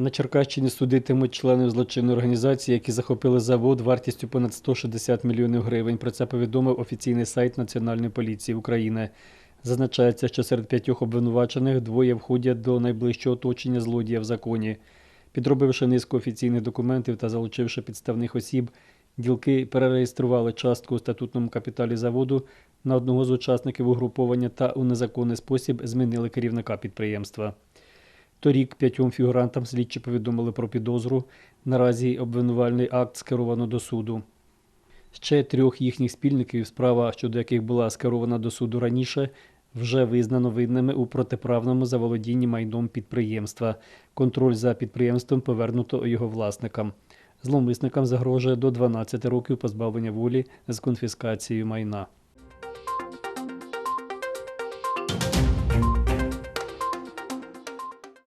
На Черкащині судитимуть членів злочинної організації, які захопили завод вартістю понад 160 мільйонів гривень. Про це повідомив офіційний сайт Національної поліції України. Зазначається, що серед п'ятьох обвинувачених двоє входять до найближчого оточення злодія в законі. Підробивши низку офіційних документів та залучивши підставних осіб, ділки перереєстрували частку у статутному капіталі заводу на одного з учасників угруповання та у незаконний спосіб змінили керівника підприємства. Торік п'ятьом фігурантам слідчі повідомили про підозру. Наразі обвинувальний акт скеровано до суду. Ще трьох їхніх спільників, справа щодо яких була скерована до суду раніше, вже визнано винними у протиправному заволодінні майном підприємства. Контроль за підприємством повернуто його власникам. Зловмисникам загрожує до 12 років позбавлення волі з конфіскацією майна.